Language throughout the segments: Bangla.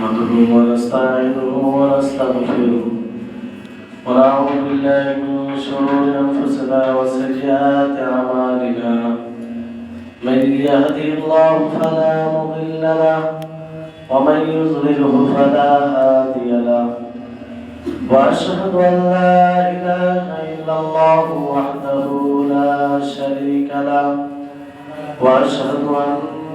نحمده ونستعينه ونستغفره. ونعوذ بالله من شرور أنفسنا وسيئات أعمالنا. من يهده الله فلا مضل له ومن يضلله فلا هادي له. وأشهد أن لا إله إلا الله وحده لا شريك له. وأشهد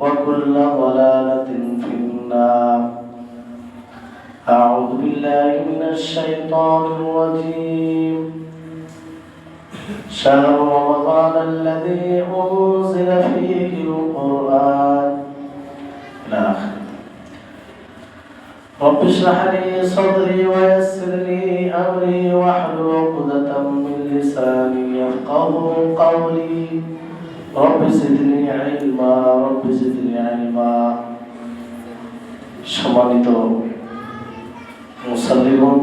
وكل ضلالة في النار. أعوذ بالله من الشيطان الرجيم. شهر رمضان الذي أنزل فيه القرآن. إلى آخره رب اشرح لي صدري ويسر لي أمري واحلل عقدة من لساني يفقه قولي. رب زدني علما رب زدني علما সম্মানিত মুসল্লিগণ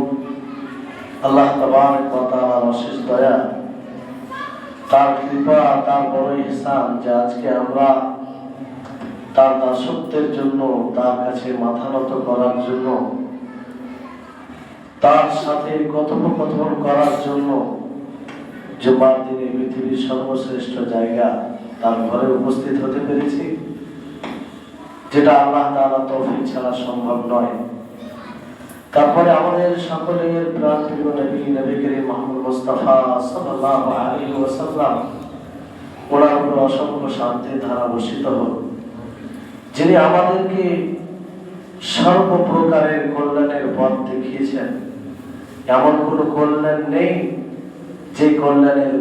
আল্লাহ তাবারক ওয়া তাআলার অশেষ দয়া তার কৃপা তার বড় ইহসান যে আজকে আমরা তার দাসত্বের জন্য তার কাছে মাথা নত করার জন্য তার সাথে কথোপকথন করার জন্য জুমার দিনে পৃথিবীর সর্বশ্রেষ্ঠ জায়গা তার ঘরে উপস্থিত হতে পেরেছি। যেটা আল্লাহ তাআলা তৌফিক ছাড়া সম্ভব নয়। তারপরে আমাদের সকলের মোহাম্মদ মুস্তাফা অসংখ্য ধারা যিনি আমাদেরকে কল্যাণের পথ দেখিয়েছেন। এমন কোনো কল্যাণ নেই যে কল্যাণের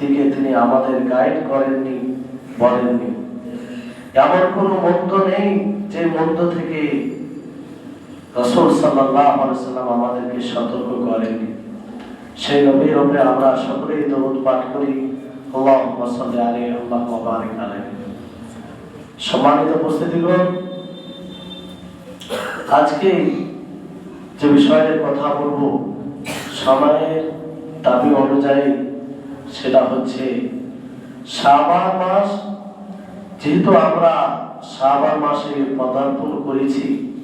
দিকে তিনি আমাদের গাইড করেননি। বলেননি। এমন কোনো মন্দ নেই যে মন্দ থেকে রসুল সাল্লাম আমাদেরকে সতর্ক করেননি। সেই নবীর উপরে আমরা সকলেই দৌদ পাঠ করি। সম্মানিত উপস্থিতিগণ, আজকে যে বিষয়ের কথা বলব, সময়ের দাবি অনুযায়ী সেটা হচ্ছে শ্রাবণ মাস, যেহেতু আমরা শ্রাবণ মাসে পদার্পণ করেছি,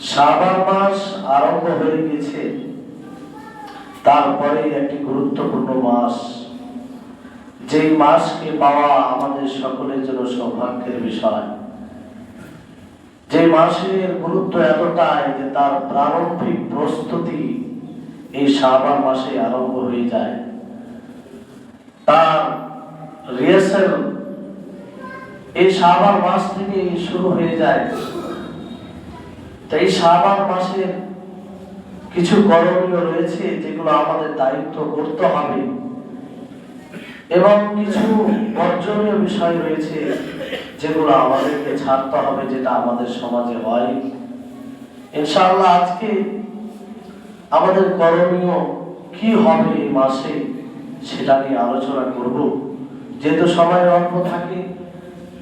শ্রাবণ মাস আরম্ভ হয়ে গেছে। তারপরে একটি গুরুত্বপূর্ণ মাস। যেই মাসকে পাওয়া আমাদের সকলের জন্য সৌভাগ্যের বিষয়। যে মাসের গুরুত্ব এতটাই যে তার প্রারম্ভিক প্রস্তুতি এই শ্রাবণ মাসে আরম্ভ হয়ে যায়। তার রিহার্সাল এই শ্রাবণ মাস থেকে শুরু হয়ে যায়। তো এই শ্রাবণ মাসের কিছু করণীয় রয়েছে যেগুলো আমাদের দায়িত্ব করতে হবে। এবং কিছু বর্জনীয় বিষয় রয়েছে যেগুলো আমাদেরকে ছাড়তে হবে যেটা আমাদের সমাজে হয়। ইনশাআল্লাহ আজকে আমাদের করণীয় কি হবে এই মাসে সেটা নিয়ে আলোচনা করব। যেহেতু সময় অল্প থাকে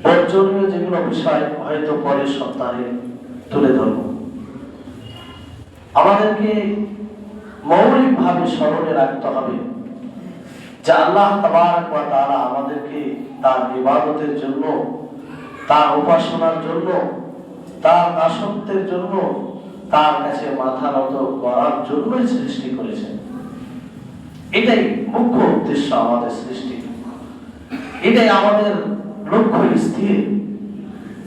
বর্জনীয় যেগুলো বিষয় হয়তো পরের সপ্তাহে তুলে ধরব। আমাদেরকে মৌলিকভাবে স্মরণে রাখতে হবে যে আল্লাহ ওয়া আমাদেরকে তার ইবাদতের জন্য, তার উপাসনার জন্য, তার দাসত্বের জন্য, তার কাছে মাথা নত করার জন্যই সৃষ্টি করেছেন। এটাই মুখ্য উদ্দেশ্য আমাদের সৃষ্টি এটাই আমাদের লক্ষ্য স্থির,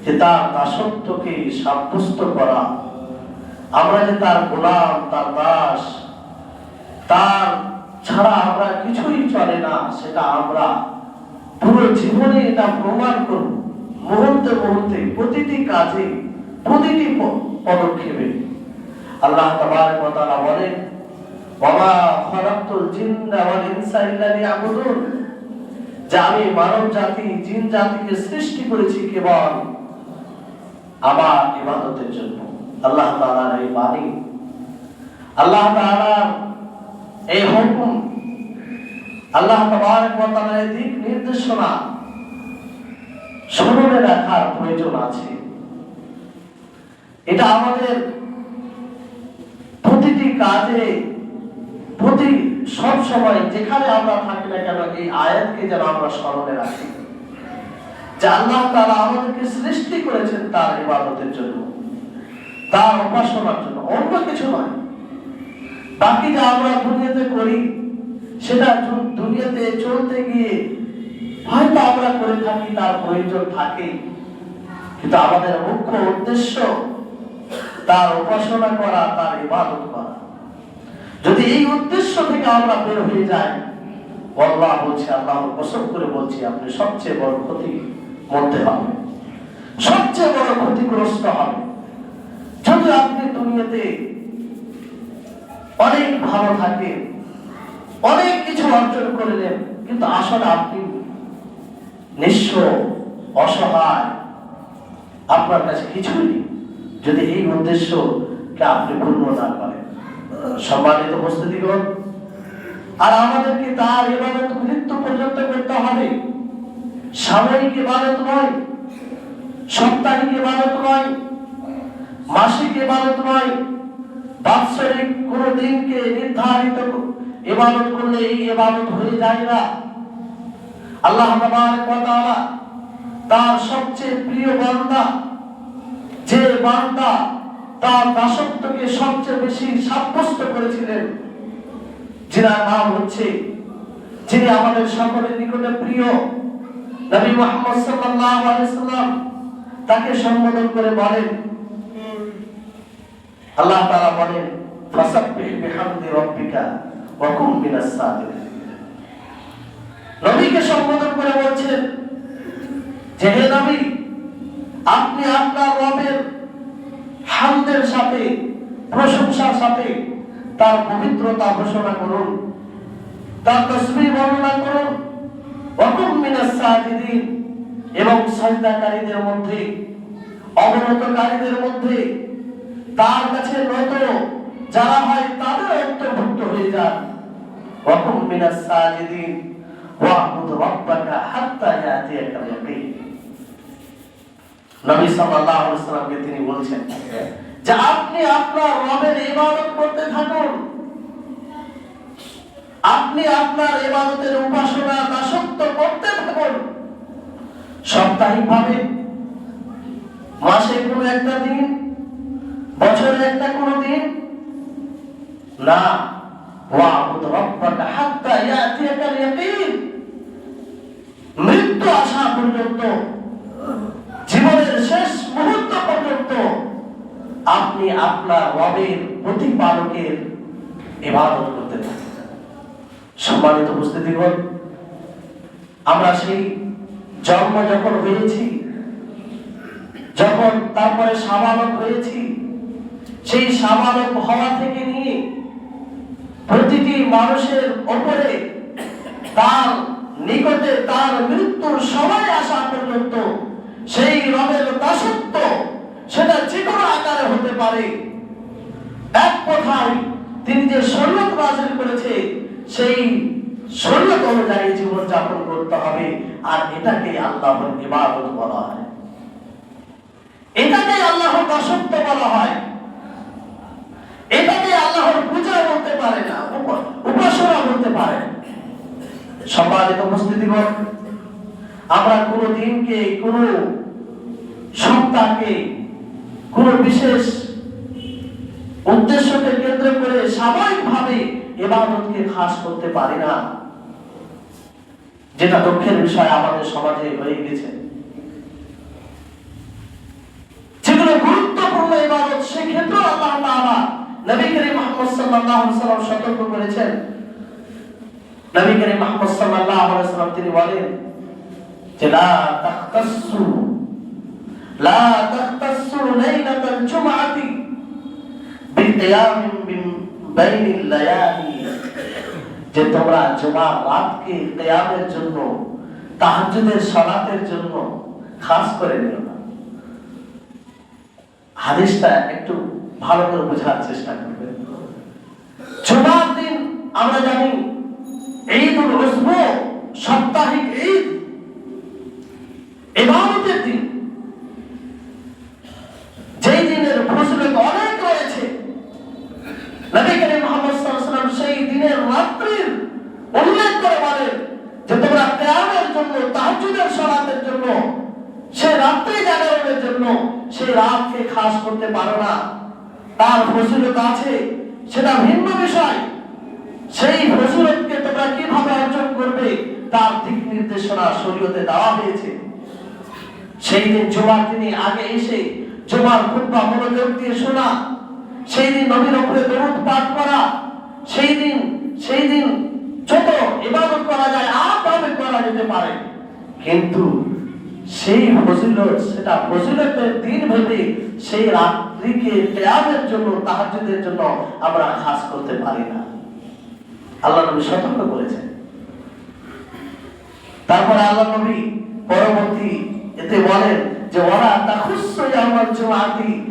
যে তার দাসত্বকে সাব্যস্ত করা। আমরা যে তার গোলাম, তার দাস, তার ছাড়া আমরা কিছুই চলে না, সেটা আমরা পুরো জীবনে এটা প্রমাণ করব। মুহূর্তে মুহূর্তে প্রতিটি কাজে প্রতিটি পদক্ষেপে। আল্লাহ তাবারক ওয়া বলেন জিন্না ওয়াল ইনসা ইল্লা আমি মানব জাতি, জিন জাতিকে সৃষ্টি করেছি কেবল আমার ইবাদতের জন্য। আল্লাহ তাআলার এই বাণী। আল্লাহ তাআলার এই হুকুম। আল্লাহ দিক নির্দেশনা স্মরণে রাখার প্রয়োজন আছে। এটা আমাদের প্রতিটি কাজে প্রতি সব সময় যেখানে আমরা থাকি না কেন, এই আয়াতকে যেন আমরা স্মরণে রাখি। যে তাআলা আমাদেরকে সৃষ্টি করেছেন তার ইবাদতের জন্য, তার উপাসনার জন্য, অন্য কিছু নয়। বাকি যা আমরা দুনিয়াতে করি, সেটা দুনিয়াতে চলতে গিয়ে হয়তো আমরা করে থাকি, তার প্রয়োজন থাকে। কিন্তু আমাদের মুখ্য উদ্দেশ্য তার উপাসনা করা, তার ইবাদত করা। যদি এই উদ্দেশ্য থেকে আমরা বের হয়ে যাই, আল্লাহ বলছে আল্লাহ কসম করে বলছি, আপনি সবচেয়ে বড় ক্ষতি মধ্যে হবে। সবচেয়ে বড় ক্ষতিগ্রস্ত হবে। যদি আপনি দুনিয়াতে অনেক ভালো থাকেন, অনেক কিছু অর্জন করলেন, কিন্তু আসলে আপনি নিঃস্ব, অসহায়, আপনার কাছে কিছুই নেই। যদি এই উদ্দেশ্যকে আপনি পূর্ণ না করেন সম্মানিত উপস্থিতিগণ, আর আমাদেরকে তার ইবাদত মৃত্যু পর্যন্ত করতে হবে। সাময়িক ইবাদত নয়, সাপ্তাহিক ইবাদত নয়, মাসিক ইবাদত নয়। বাৎসরিক কোন দিনকে নির্ধারিত ইবাদত করলে এই ইবাদত হয়ে যায় না। আল্লাহ তার সবচেয়ে প্রিয় বান্দা, যে বান্দা তার দাসত্বকে সবচেয়ে বেশি সাব্যস্ত করেছিলেন, যিনার নাম হচ্ছে, যিনি আমাদের সকলের নিকটে প্রিয়, নবী মুহাম্মদ সাল্লাল্লাহু আলাইহি সাল্লাম, তাকে সম্বোধন করে বলেন, আল্লাহ তাআলা বলেন, ফাসাব্বিহ বিহামদি রাব্বিকা ওয়া মিনাস সাজিদিন নবীকে সম্বোধন করে বলছেন, যে হে নবী, আপনি আপনার রবের হামদের সাথে, প্রশংসার সাথে তার পবিত্রতা ঘোষণা করুন। তার তসবিহ বর্ণনা করুন। ওয়াকুম মিনাস সাজিদিন। এবং সাজদাকারীদের মধ্যে অবনতকারীদের মধ্যে, তার কাছে নত যারা হয় তাদের অন্তর্ভুক্ত হয়ে যান। ওয়াকুম মিনাস সাজিদিন। ওয়াবুদ রাব্বাকা হাত্তা ইয়াতিয়াকাল ইয়াকিন। নবী সাল্লাল্লাহু আলাইহি সাল্লামকে তিনি বলছেন যে আপনি আপনার রবের ইবাদত করতে থাকুন। আপনি আপনার ইবাদতের উপাসনা দাসত্ব করতে থাকুন। সাপ্তাহিক মাসে কোনো একটা দিন, বছরে একটা কোনো দিন। না ওয়াবুদ রাব্বাকা হাত্তা ইয়াতিয়াকাল ইয়াকিন। মৃত্যু আসা পর্যন্ত জীবনের শেষ মুহূর্ত পর্যন্ত আপনি আপনার রবের প্রতিপালকের ইবাদত করতে থাকেন সম্মানিত বুঝতে উপস্থিতিগণ, আমরা সেই জন্ম যখন হয়েছি, যখন তারপরে সাবালক হয়েছি, সেই সাবালক হওয়া থেকে নিয়ে প্রতিটি মানুষের ওপরে তার নিকটে তার মৃত্যুর সময় আসা পর্যন্ত সেই রবের দাসত্ব সেটা যে কোনো আকারে হতে পারে। এক কথায় তিনি যে সৈন্যত বাজার করেছে, সেই সৈন্যত অনুযায়ী জীবনযাপন করতে হবে, আর এটাকে আল্লাহর ইবাদত বলা হয়। এটাকে আল্লাহর দাসত্ব বলা হয়। এটাকে আল্লাহর পূজা বলতে পারে না উপাসনা বলতে পারে। সম্পাদিত উপস্থিতি বল আমরা কোনো দিনকে, কোনো সপ্তাহকে, কোনো বিশেষ উদ্দেশ্যকে কেন্দ্র করে সাময়িকভাবে এবাদতকে খাস করতে পারি না। যেটা দুঃখের বিষয় আমাদের সমাজে হয়ে গেছে। যেগুলো গুরুত্বপূর্ণ ইবাদত সেক্ষেত্রে আল্লাহ তাআলা নবী করিম মুহাম্মদ সাল্লাল্লাহু আলাইহি সতর্ক করেছেন। নবী করিম মুহাম্মদ সাল্লাল্লাহু আলাইহি তিনি বলেন যে যে তোমরা জুমার রাতকে কিয়ামের জন্য, তাহাজ্জুদের সালাতের জন্য খাস করে নিও না। হাদিসটা একটু ভালো করে বোঝার চেষ্টা করবেন জুমার দিন আমরা জানি ঈদ উল সাপ্তাহিক ঈদ ইবাদতের দিন যেই দিনের ফজিলত অনেক রয়েছে সেই সেটা ভিন্ন বিষয়। সেই ফজিলতকে তোমরা কীভাবে অর্জন করবে, তার দিক নির্দেশনা শরীয়তে দেওয়া হয়েছে। সেই দিন জুমার দিনে আগে এসে জুমার খুতবা মনোযোগ দিয়ে শোনা। সেই দিন নবীর উপরে দরুদ পাঠ করা সেই দিন সেই দিন যত ইবাদত করা যায় আরভাবে করা যেতে পারে। কিন্তু সেই ফজিলত, সেটা ফজিলতের দিন ভেবে সেই রাত্রিকে ত্যাগের জন্য, তাহাজ্জুদের জন্য আমরা খাস করতে পারি না। আল্লাহ নবী সতর্ক করেছেন। তারপরে আল্লাহ নবী পরবর্তী এতে বলেন যে ওরা বিসিয়ামিন মিন বাইনিল আইয়ামি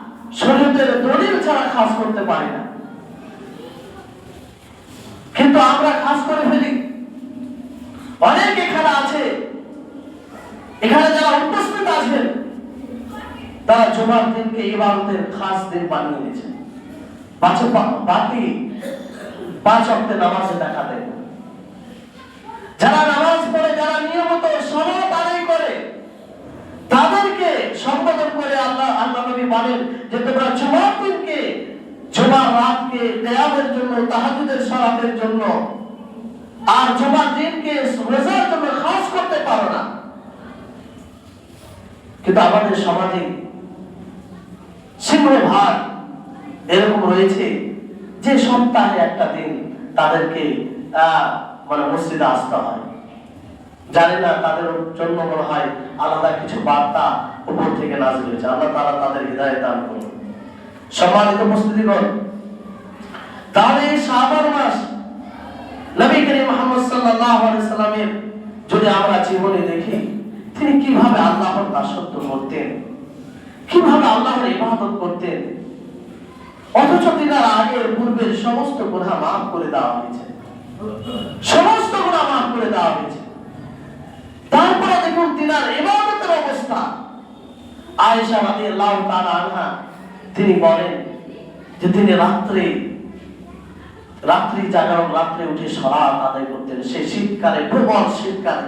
দলিল ছাড়া খাস করতে না। কিন্তু আমরা খাস করে ফেলি। অনেক এখানে আছে। এখানে যারা উপস্থিত আছেন, তারা জুমার দিনকে ইবাদতের খাস দিন বানিয়ে নিয়েছে বাকি বাকি পাঁচ অক্টে নামাজে দেখা দেয়। যারা নামাজ পড়ে যারা নিয়মিত সমাজ আদায় করে তাদেরকে সম্বোধন করে আল্লাহ আল্লাহ নবী বলেন যে তোমরা জুমার দিনকে, জুমার রাতকে দেয়ালের জন্য, তাহাজুদের সালাতের জন্য আর জুমার দিনকে রোজার জন্য খাস করতে পারো না। কিন্তু আমাদের সমাজে সিংহভাগ এরকম রয়েছে যে সপ্তাহে একটা দিন তাদেরকে মানে মসজিদে আসতে হয়। জানি না তাদের জন্য মনে হয় আলাদা কিছু বার্তা উপর থেকে নাজিল হয়েছে। আল্লাহ তাআলা তাদের হৃদয় দান করুন। সম্মানিত তাহলে এই শাবান মাস নবী করিম মুহাম্মদ সাল্লাল্লাহু আলাইহি সাল্লামের যদি আমরা জীবনে দেখি, তিনি কীভাবে আল্লাহর দাসত্ব করতেন? কীভাবে আল্লাহর ইবাদত করতেন? অথচ তিনার আগের পূর্বের সমস্ত গুনাহ মাফ করে দেওয়া হয়েছে। সমস্ত গুনাহ মাফ করে দেওয়া হয়েছে। তারপরে দেখুন তিনার ইবাদতের অবস্থা। আয়েশা রাদিয়াল্লাহু তাআলা আনহা, তিনি বলেন যে তিনি রাত্রে, রাত্রি জাগরণ, রাত্রে উঠে সালাত আদায় করতেন। সেই শীতকালে, প্রবল শীতকালে,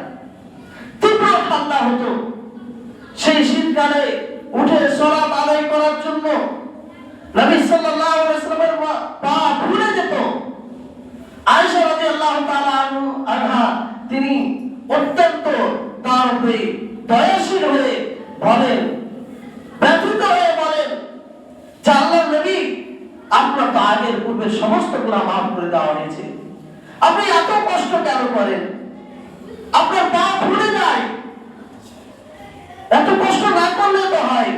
তীব্র ঠান্ডা হতো। সেই শীতকালে উঠে সালাত আদায় করার জন্য নবী সাল্লাল্লাহু আলাইহি ওয়াসাল্লামের পা- ফুলে যেত। আয়েশা রাদিয়াল্লাহু তাআলা আনহু- তিনি অত্যন্ত তার উপরে দয়াশীল হয়ে বলেন ব্যথিত হয়ে বলেন যে আল্লাহর নবী, আপনার তো আগের পূর্বের সমস্ত গুনাহ মাফ করে দেওয়া হয়েছে। আপনি এত কষ্ট কেন করেন? আপনার পা ফুলে যায়। এত কষ্ট না করলে তো হয়।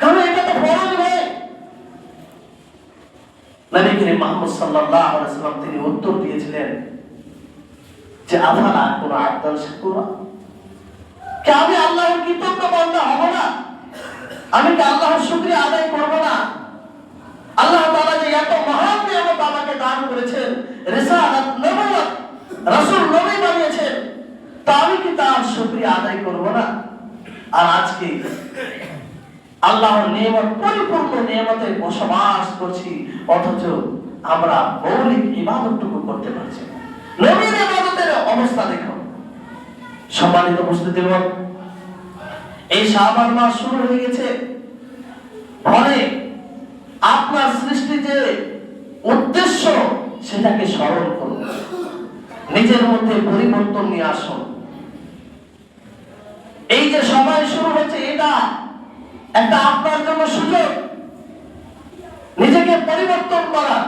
কারণ এটা তো ফরজ নয়। নবী করিম সাল্লাল্লাহু আলাইহি সাল্লাম তিনি উত্তর দিয়েছিলেন যে, আফালা কোন আদান শাকুরা? কি আমি আল্লাহর কৃতজ্ঞ বান্দা হব না? আমি কি আল্লাহর শুক্রিয়া আদায় করব না। আল্লাহ তাআলা যে এত মহান নিয়ামত আমাকে দান করেছেন, রিসালাত নবুয়ত রাসূল নবী বানিয়েছেন, তা আমি কি তার শুকরিয়া আদায় করব না? আর আজকে আল্লাহর নিয়ামত, পরিপূর্ণ নিয়ামতে বসবাস করছি, অথচ আমরা মৌলিক ইবাদতটুকু করতে পারছি। নবীর ইবাদতের অবস্থা দেখো। সম্মানিত উপস্থিতি এই শাবান মাস শুরু হয়ে গেছে। ফলে আপনার সৃষ্টি যে উদ্দেশ্য, সেটাকে স্মরণ করুন। নিজের মধ্যে পরিবর্তন নিয়ে আসুন। এই যে সময় শুরু হচ্ছে এটা একটা আপনার জন্য সুযোগ। নিজেকে পরিবর্তন করা।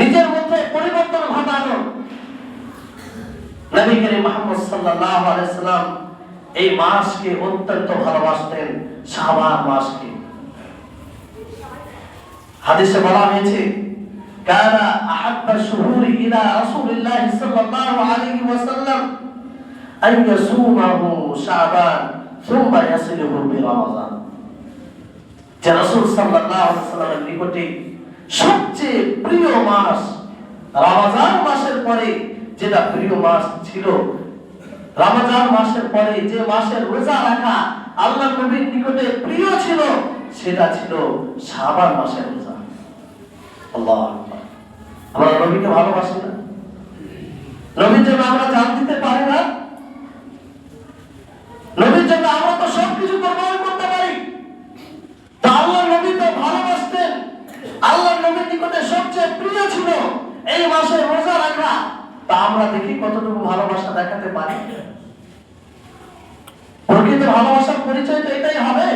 নিজের মধ্যে পরিবর্তন ঘটানো। নবী করিম মুহাম্মদ সাল্লাল্লাহু আলাইহি সাল্লাম এই মাসকে অত্যন্ত ভালোবাসতেন শাবান মাসকে। হাদিসে বলা হয়েছে ইয়াসিলুহু বিরমাযান যে রাসূল সাল্লাল্লাহু আলাইহি ওয়াসাল্লামের নিকটে সবচেয়ে প্রিয় মাস রমজান মাসের পরে যেটা প্রিয় মাস ছিল রমজান মাসের পরে যে মাসের রোজা রাখা আল্লাহ নবীর নিকটে প্রিয় ছিল, সেটা ছিল শাবান মাসের রোজা। আল্লাহ আমরা নবীকে ভালোবাসি না? নবীর জন্য আমরা জান দিতে পারি না? নবীর জন্য আমরা তো সবকিছু কোরবানি করতে পারি। তা আল্লাহ নবী তো ভালোবাসতেন। আল্লাহ নবীর নিকটে সবচেয়ে প্রিয় ছিল এই মাসে রোজা রাখা। তা আমরা দেখি কতটুকু ভালোবাসা দেখাতে পারি। প্রকৃত ভালোবাসার পরিচয় তো এটাই হবে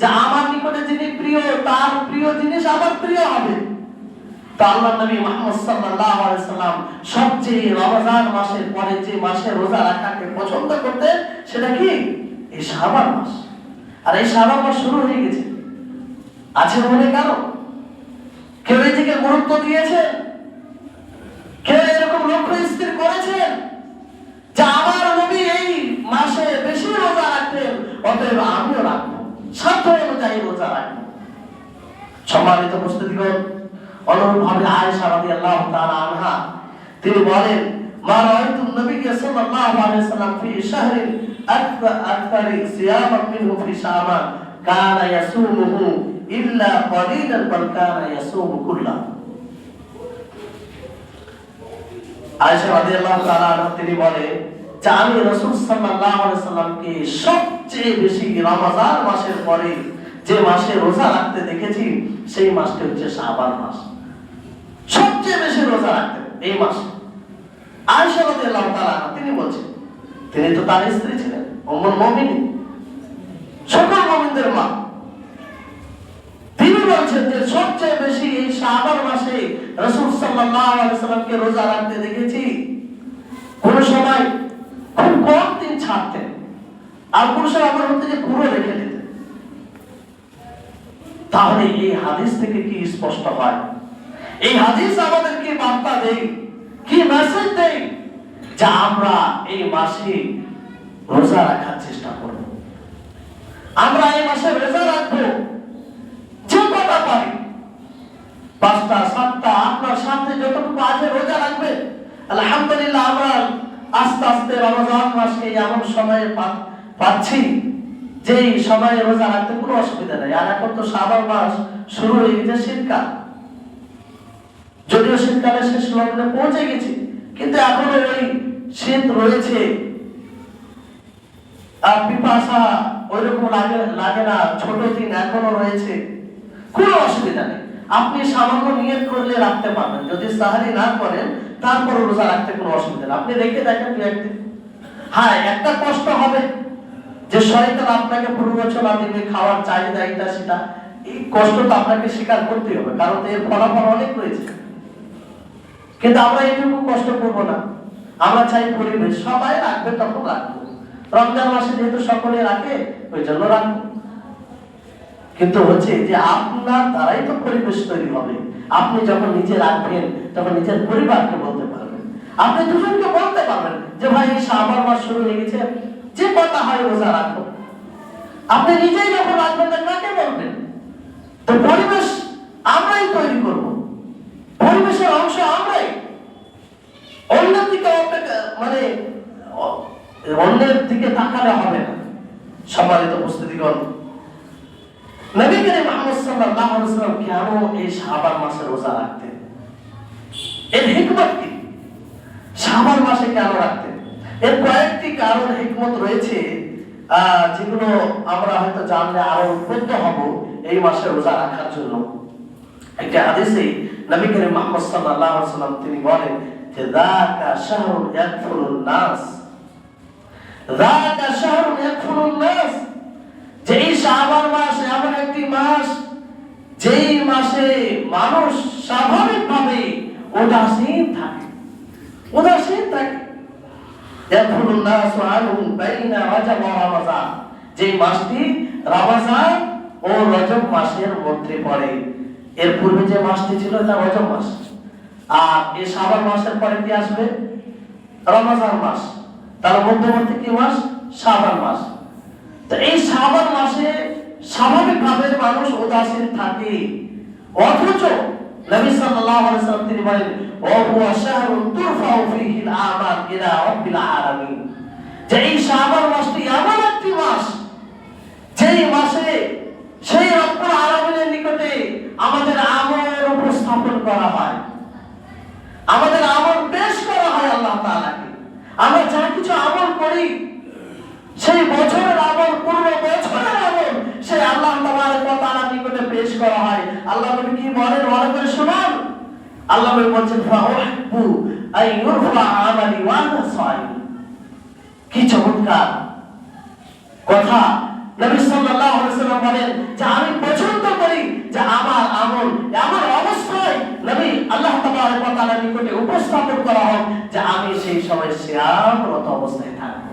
যে আমার নিকটে যিনি প্রিয়, তার প্রিয় জিনিস আমার প্রিয় হবে। আল্লাহ নবী মুহাম্মদ সাল্লাল্লাহু আলাইহি সাল্লাম সবচেয়ে রমজান মাসের পরে যে মাসে রোজা রাখাকে পছন্দ করতেন, সেটা কি? এই শাবান মাস। আর এই শাবান মাস শুরু হয়ে গেছে। আছে মনে কেন? কেউ এদিকে গুরুত্ব দিয়েছে? কেউ এরকম লক্ষ্য স্থির করেছেন যে আমার নবী এই মাসে বেশি রোজা রাখতেন, অতএব আমিও রাখব, সাধ্য অনুযায়ী রোজা রাখব। সম্মানিত উপস্থিতিগণ, অনুরূপভাবে আয়েশা রাদিয়াল্লাহু তাআলা আনহা, তিনি বলেন, মা রাআইতু নবীকে সাল্লাল্লাহু আলাইহি সাল্লাম ফি শাহরিন আকবার আকবারি সিয়ামান মিনহু ফি শাবান কানা ইয়াসুমুহু ইল্লা ক্বালিলান, বাল কানা ইয়াসুমু কুল্লাহু। আয়েশা রাদিয়াল্লাহু তাআলা তিনি বলে যে আমি রাসূল সাল্লাল্লাহু আলাইহি সাল্লামকে সবচেয়ে বেশি রমজান মাসের পরে যে মাসে রোজা রাখতে দেখেছি, সেই মাসটি হচ্ছে শাবান মাস। সবচেয়ে বেশি রোজা রাখতেন এই মাসে। আয়েশা রাদিয়াল্লাহু তাআলা তিনি বলছেন, তিনি তো তার স্ত্রী ছিলেন, উম্মুল মুমিনিন। সকল মুমিনদের মা। বলছেন যে সবচেয়ে বেশি এই শাবান মাসে রাসূল সাল্লাল্লাহু আলাইহি সাল্লামকে রোজা রাখতে দেখেছি? কোন সময় খুব কম দিন ছাড়তেন। আর কোন সময় আমার হতে যে পুরো রেখে দিতেন। তাহলে এই হাদিস থেকে কি স্পষ্ট হয়? এই হাদিস আমাদেরকে বার্তা দেয়, কি মেসেজ দেয় যে আমরা এই মাসে রোজা রাখার চেষ্টা করব। আমরা এই মাসে রোজা রাখব। পাঁচটা, সাতটা আপনার সামনে যতটুকু আছে রোজা রাখবে। আলহামদুলিল্লাহ, আমরা আস্তে আস্তে রমজান মাসকে এমন সময়ে পাচ্ছি যে সময়ে রোজা রাখতে কোনো অসুবিধা নেই। আর এখন তো শ্রাবণ মাস, শুরু হয়ে গেছে শীতকাল। যদিও শীতকালে শেষ লগ্নে পৌঁছে গেছি, কিন্তু এখনও ওই শীত রয়েছে। আর পিপাসা ওইরকম লাগে লাগে না, ছোট দিন এখনও রয়েছে। কোনো অসুবিধা নেই। আপনি সামান্য নিয়ত করলে রাখতে পারবেন। যদি সাহারি না করেন তারপর রোজা রাখতে কোনো অসুবিধা নেই। আপনি রেখে দেখেন দু একদিন। হ্যাঁ একটা কষ্ট হবে যে শয়তান আপনাকে পূর্বচলা দিবে খাওয়ার চাহিদা এটা সেটা, এই কষ্ট তো আপনাকে স্বীকার করতেই হবে, কারণ এর ফলাফল অনেক রয়েছে কিন্তু আমরা এইটুকু কষ্ট করব না। আমরা চাই পরিবেশ, সবাই রাখবে তখন রাখব। রমজান মাসে যেহেতু সকলে রাখে, ওই জন্য রাখব। কিন্তু হচ্ছে যে আপনার দ্বারাই তো পরিবেশ তৈরি হবে। আপনি যখন নিজে রাখবেন, তখন নিজের পরিবারকে বলতে পারবেন। আপনি দুজনকে বলতে পারবেন যে, ভাই, এই শাবান মাস শুরু হয়ে গেছে। যে কথা হয় রোজা রাখো। আপনি নিজেই যখন রাখবেন না কাকে বলবেন? তো পরিবেশ আমরাই তৈরি করব। পরিবেশের অংশ আমরাই। অন্যের দিকে মানে অন্যের দিকে তাকালে হবে না। সম্মানিত উপস্থিতিগণ নবী করিম মুহাম্মদ সাল্লাল্লাহু আলাইহি ওয়াসাল্লাম কেন এই শাবান মাসে রোজা রাখতেন? এর হিকমত কি? শাবান মাসে কেন রাখতেন? এর কয়েকটি কারণ হিকমত রয়েছে যেগুলো আমরা হয়তো জানলে আরও উদ্বুদ্ধ হব এই মাসে রোজা রাখার জন্য। একটি নবী করিম মুহাম্মদ সাল্লাল্লাহু আলাইহি ওয়াসাল্লাম তিনি বলেন যে, যাকা শাহরুন ইয়াকফুরুন নাস। যাকা শাহরুন ইয়াকফুরুন নাস। যে এই শাবান মাস এমন একটি মাস, যেই মাসে মানুষ স্বাভাবিকভাবে উদাসীন থাকে। উদাসীন থাকে। যে মাসটি রমাজান ও রজব মাসের মধ্যে পড়ে। এর পূর্বে যে মাসটি ছিল, এটা রজব মাস। আর এই শ্রাবণ মাসের পরে কি আসবে? রমজান মাস। তার মধ্যবর্তী কি মাস? শ্রাবণ মাস। তো এই শ্রাবণ মাসে স্বাভাবিকভাবে মানুষ উদাসীন থাকে, অথচ নবী সাল্লাল্লাহু আলাইহি ওয়াসাল্লাম তিনি বলেন ও হুয়া শাহরুন তুরফাউ ফীহি আল-আমাল ইলা রাব্বিল আলামিন। যে এই শ্রাবণ মাসটি এমন একটি মাস, যেই মাসে সেই রব্বুল আলামিনের নিকটে আমাদের আমল উপস্থাপন করা হয়। আমাদের আমল পেশ করা হয় আল্লাহ তাআলাকে। আমরা যা কিছু আমল করি সেই বছরের আমল পূর্ব বছরের আমল সেই আল্লাহ ওয়া তাআলার নিকটে পেশ করা হয়। আল্লাহ নবী কি বলেন? ভালো করে শুনুন। আল্লাহ নবী বলছেন, ফাউহিব্বু আই ইউরফা আমালি ওয়া আনা কি চমৎকার কথা। নবী সাল্লাল্লাহু আলাইহি সাল্লাম বলেন যে, আমি পছন্দ করি যে আমার আমল এমন অবস্থায় নবী আল্লাহ তাআলার নিকটে উপস্থাপন করা হোক যে, আমি সেই সময় সিয়ামরত অবস্থায় থাকব।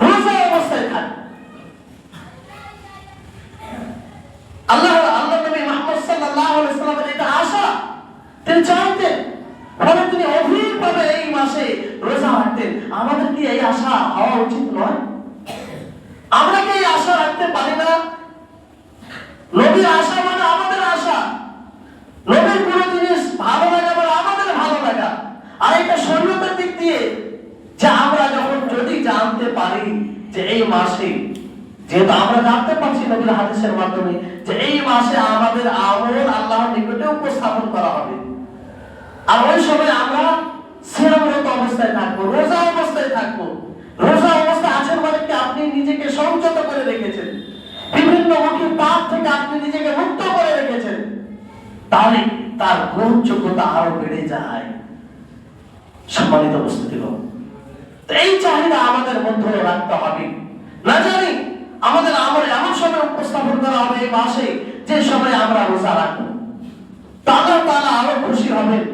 রোজা অবস্থায় থাকব আল্লাহ আল্লাহ নবী মুহাম্মদ সাল্লাল্লাহু আলাইহি সাল্লামের এটা আশা, তিনি চাইতেন, ফলে তিনি অভিভাবে এই মাসে রোজা রাখতেন। আমাদের কি এই আশা হওয়া উচিত নয়? আমরা কি এই আশা রাখতে পারি না? নবীর আশা মানে আমাদের আশা। নবীর কোন জিনিস ভালো লাগা মানে আমাদের ভালো লাগা। আর এটা শরীয়তের দিক দিয়ে আমরা যখন যদি জানতে পারি যে এই মাসে, যেহেতু আমরা জানতে পারছি নবীর হাদিসের মাধ্যমে, যে এই মাসে আমাদের আমল আল্লাহর নিকটে উপস্থাপন করা হবে। আর ওই সময় আমরা অবস্থায় থাকব, রোজা অবস্থায় থাকব। রোজা অবস্থায় আছেন মানে কি আপনি নিজেকে সংযত করে রেখেছেন। বিভিন্ন মুখী পাপ থেকে আপনি নিজেকে মুক্ত করে রেখেছেন। তাহলে তার গ্রহণযোগ্যতা আরও বেড়ে যায়। সম্মানিত উপস্থিতি তো এই চাহিদা আমাদের মধ্যে রাখতে হবে। না জানি আমাদের আমলে এমন সময় উপস্থাপন করা হবে এই মাসে যে সময় আমরা রোজা রাখব। তাহলে তারা আরও খুশি হবেন।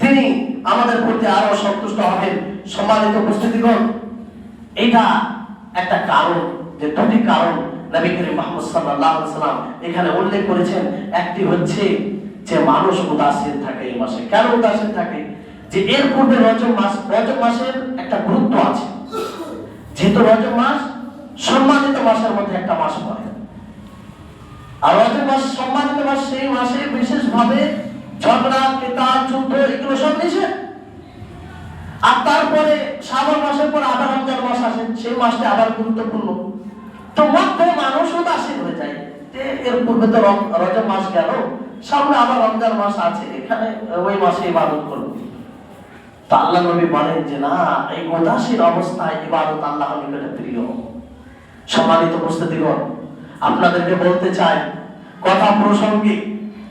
তিনি আমাদের প্রতি আরও সন্তুষ্ট হবেন। সম্মানিত উপস্থিতিগণ, এটা একটা কারণ, যে দুটি কারণ নবী করিম মুহাম্মদ সাল্লাল্লাহু আলাইহি সাল্লাম এখানে উল্লেখ করেছেন। একটি হচ্ছে যে মানুষ উদাসীন থাকে এই মাসে। কেন উদাসীন থাকে? যে এর পূর্বে রজব মাস, রজব মাসের একটা গুরুত্ব আছে। যেহেতু রজব মাস, সম্মানিত মাসের মধ্যে একটা মাস পড়ে। আর রজব মাস, সম্মানিত মাস সেই মাসে বিশেষভাবে ঝগড়া কেতাল যুদ্ধ, এগুলো সব নিষেধ আর তারপরে শ্রাবণ মাসের পর আবার রমজান মাস আসে, সেই মাসটা আবার গুরুত্বপূর্ণ। তো মধ্যে মানুষ উদাসীন হয়ে যায়। যে এর পূর্বে তো রজব মাস গেল, সামনে আবার রমজান মাস আছে, এখানে ওই মাসে ইবাদত করব। তো আল্লাহ নবী বলেন যে, না, এই উদাসীন অবস্থায় ইবাদত আল্লাহ নিকটে প্রিয়। সম্মানিত প্রস্তুতিগণ আপনাদেরকে বলতে চাই, কথা প্রসঙ্গিক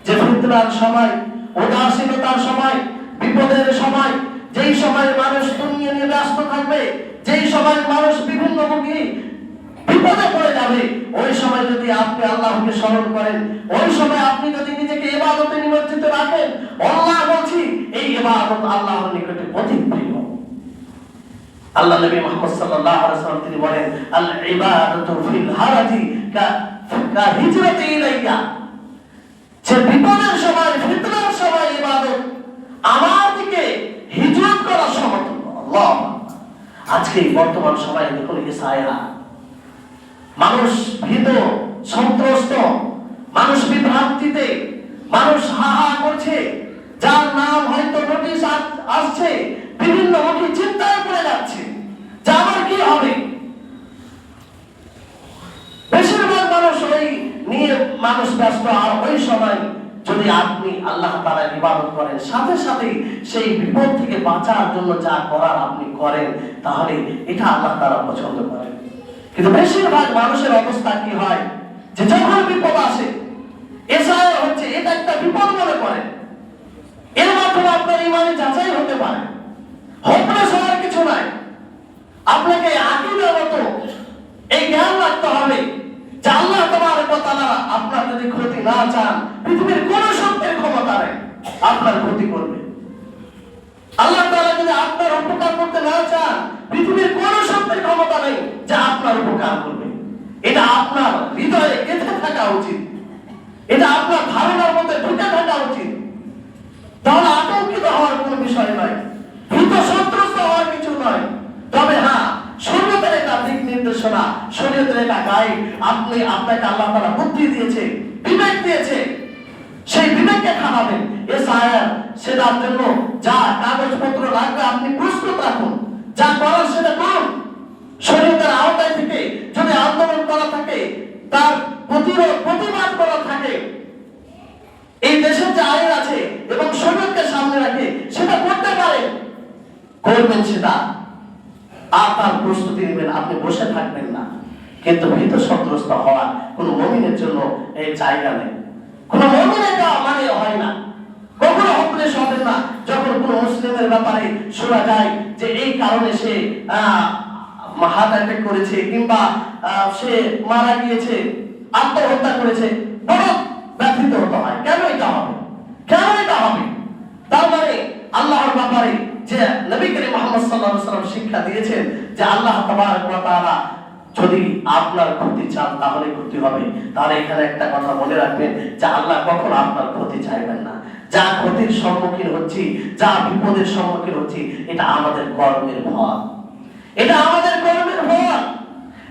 যে ফিতনার সময়, উদাসীনতার সময়, বিপদের সময়, যেই সময় মানুষ দুনিয়া নিয়ে ব্যস্ত থাকবে, যেই সময় মানুষ বিভিন্ন মুখী বিপদে পড়ে যাবে। ওই সময় যদি আপনি আল্লাহকে স্মরণ করেন, ওই সময় আপনি যদি নিজেকে ইবাদতে নিমজ্জিত রাখেন, আল্লাহ বলছি, এই ইবাদত আল্লাহর নিকটে অধিক প্রিয় আল্লাহ নবী মুহাম্মদ সাল্লাল্লাহু আলাইহি ওয়াসাল্লাম তিনি বলেন আল ইবাদাতু ফিল হারাজি কা কা হিজরাতি ইলাইয়া। যে বিপদের সময়, ফিতনার সময় ইবাদত, আমার দিকে হিজরত করার সমতুল্য আল্লাহ, আজকে বর্তমান সময়ে দেখুন ইসায়া মানুষ ভীত, সন্ত্রস্ত, মানুষ বিভ্রান্তিতে, মানুষ হা হা করছে, যার নাম হয়তো নোটিশ আসছে, বিভিন্ন মুখী চিন্তায় পড়ে যাচ্ছে। যে আমার কি হবে? বেশিরভাগ মানুষ ওই নিয়ে মানুষ ব্যস্ত, আর ওই সময় যদি আপনি আল্লাহ তাআলা ইবাদত করেন, সাথে সাথে সেই বিপদ থেকে বাঁচার জন্য যা করার আপনি করেন, তাহলে এটা আল্লাহ তারা পছন্দ করেন। কিন্তু বেশিরভাগ মানুষের অবস্থা কি হয়? যে যখন বিপদ আসে, এসআই হচ্ছে এটা একটা বিপদ মনে করেন এর মাধ্যমে আপনার ইমানে যাচাই হতে পারে। হোপলেস হওয়ার কিছু নাই। আপনাকে এই জ্ঞান রাখতে হবে যে আল্লাহ তোমার আপনার যদি ক্ষতি না চান, পৃথিবীর কোন শক্তির ক্ষমতা নেই, আপনার ক্ষতি করবে। আল্লাহ তাআলা যদি আপনার উপকার করতে না চান পৃথিবীর কোন শক্তির ক্ষমতা নেই যে আপনার উপকার করবে এটা আপনার হৃদয়ে গেঁথে থাকা উচিত। এটা আপনার ধারণার মধ্যে ঢুকে থাকা উচিত। তাহলে আতঙ্কিত হওয়ার কোনো বিষয় নয়। ভীত সন্ত্রস্ত হওয়ার কিছু নয়। তবে হ্যাঁ শরীয়তের একটা দিক নির্দেশনা, শরীয়তের একটা গাইড আপনি আপনাকে আল্লাহ তাআলা বুদ্ধি দিয়েছে, বিবেক দিয়েছে। সেই বিবেককে খাওয়াবেন এ সায়ার সেটার জন্য যা কাগজপত্র লাগবে আপনি প্রস্তুত রাখুন। যা করার সেটা করুন। শরীয়তের আওতায় থেকে যদি আন্দোলন করা থাকে, তার প্রতিরোধ, প্রতিবাদ করা থাকে, এই দেশের যে আইন আছে এবং শরীরকে সামনে রাখে সেটা করতে পারে। করবেন সেটা। আর তার প্রস্তুতি নেবেন, আপনি বসে থাকবেন না। কিন্তু ভীত সন্ত্রস্ত হওয়া কোনো মমিনের জন্য এই জায়গা নেই। কোনো মমিনের এটা মানে হয় না। কখনো হকলেশ হবেন না যখন কোনো মুসলিমের ব্যাপারে শোনা যায় যে এই কারণে সে হার্ট অ্যাটাক করেছে কিংবা সে মারা গিয়েছে, আত্মহত্যা করেছে, বড় ব্যথিত হতে হয়। কেন এটা হবে? কেন এটা হবে? তার মানে আল্লাহর ব্যাপারে যে নবী করিম মুহাম্মদ সাল্লাল্লাহু আলাইহি ওয়াসাল্লাম শিক্ষা দিয়েছেন যে আল্লাহ তাআলা যদি আপনার ক্ষতি চান তাহলে ক্ষতি হবে। তাহলে এখানে একটা কথা মনে রাখবেন যে আল্লাহ কখনো আপনার ক্ষতি চাইবেন না। যা ক্ষতির সম্মুখীন হচ্ছি, যা বিপদের সম্মুখীন হচ্ছি, এটা আমাদের কর্মের ফল। এটা আমাদের কর্মের ফল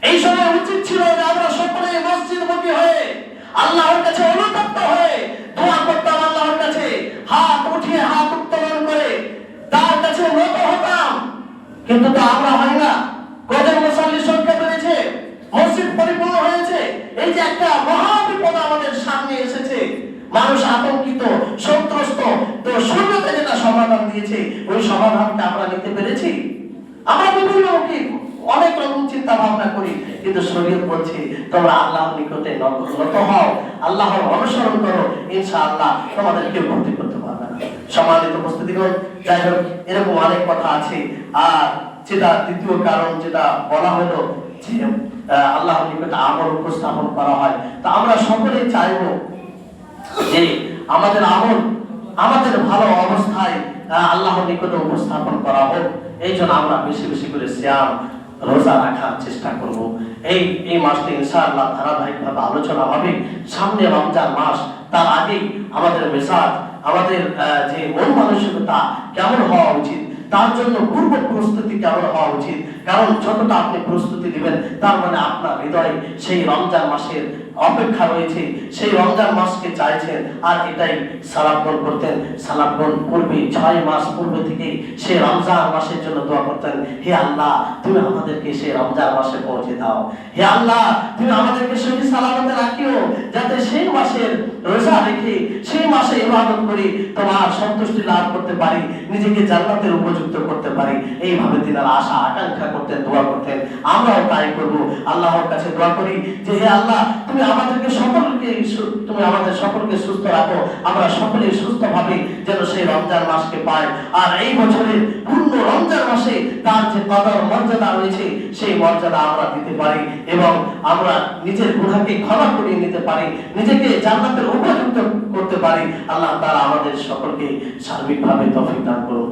এই সময় উচিত ছিল যে আমরা সকলে মসজিদমুখী হয়ে আল্লাহর কাছে অনুতপ্ত হয়ে দোয়া করতাম আল্লাহর কাছে, হাত উঠিয়ে হাত উত্তোলন করে তার কাছে নত হতাম। কিন্তু তো আমরা হয় না। কজন মুসল্লির সংখ্যা বেড়েছে, মসজিদ পরিপূর্ণ হয়েছে। এই যে একটা মহা আমাদের সামনে এসেছে। মানুষ আতঙ্কিত, সন্ত্রস্ত, তো শূন্যতে যেটা সমাধান দিয়েছে, ওই সমাধানটা আমরা নিতে পেরেছি। আমরা বিভিন্ন অনেক রকম চিন্তা ভাবনা করি, কিন্তু বলছে, তোমরা আল্লাহর নিকটে নত হও, আল্লাহর অনুসরণ করো তোমাদের কেউ ক্ষতি করতে পারবে না। যাই হোক, এরকম অনেক কথা আছে। আর যেটা দ্বিতীয় কারণ, যেটা বলা হলো যে আল্লাহর নিকটে আমল উপস্থাপন করা হয়, তা আমরা সকলেই চাইব যে আমাদের আমল আমাদের ভালো অবস্থায় আল্লাহর নিকটে উপস্থাপন করা হোক। এই জন্য আমরা বেশি বেশি করে শ্যাম রোজা রাখার চেষ্টা করব। এই এই মাসটি ইনশাআল্লাহ ধারাবাহিকভাবে আলোচনা হবে। সামনে রমজান মাস, তার আগে আমাদের মেসাজ আমাদের যে মন মানসিকতা কেমন হওয়া উচিত, তার জন্য পূর্ব প্রস্তুতি কেমন হওয়া উচিত কারণ যতটা আপনি প্রস্তুতি দিবেন তার মানে আপনার হৃদয়ে সেই রমজান মাসের অপেক্ষা রয়েছে, সেই রমজান মাসকে চাইছেন, আর এটাই সালাপন করতেন সালাপন পূর্বে ছয় মাস পূর্বে থেকে সেই রমজান মাসের জন্য দোয়া করতেন, হে আল্লাহ, তুমি আমাদেরকে সেই রমজান মাসে পৌঁছে দাও। হে আল্লাহ, তুমি আমাদেরকে সহি সালামতে রাখিও, যাতে সেই মাসের রোজা রেখে সেই মাসে ইবাদত করি তোমার সন্তুষ্টি লাভ করতে পারি, নিজেকে জান্নাতের উপযুক্ত করতে পারি। এইভাবে তিনারা আশা, আকাঙ্ক্ষা করতেন, দোয়া করতেন। আমরাও তাই করব। আল্লাহর কাছে দোয়া করি যে, হে আল্লাহ, তুমি আমাদেরকে সকলকে তুমি আমাদের সকলকে সুস্থ রাখো। আমরা সকলে সুস্থ ভাবে যেন সেই রমজান মাসকে পাই। আর এই বছরের পূর্ণ রমজান মাসে তার যে কদর মর্যাদা রয়েছে, সেই মর্যাদা আমরা দিতে পারি এবং আমরা নিজের গুণাকে ক্ষমা করিয়ে নিতে পারি, নিজেকে জান্নাতের উপযুক্ত করতে পারি। আল্লাহ তারা আমাদের সকলকে সার্বিকভাবে তফিক দান করুন।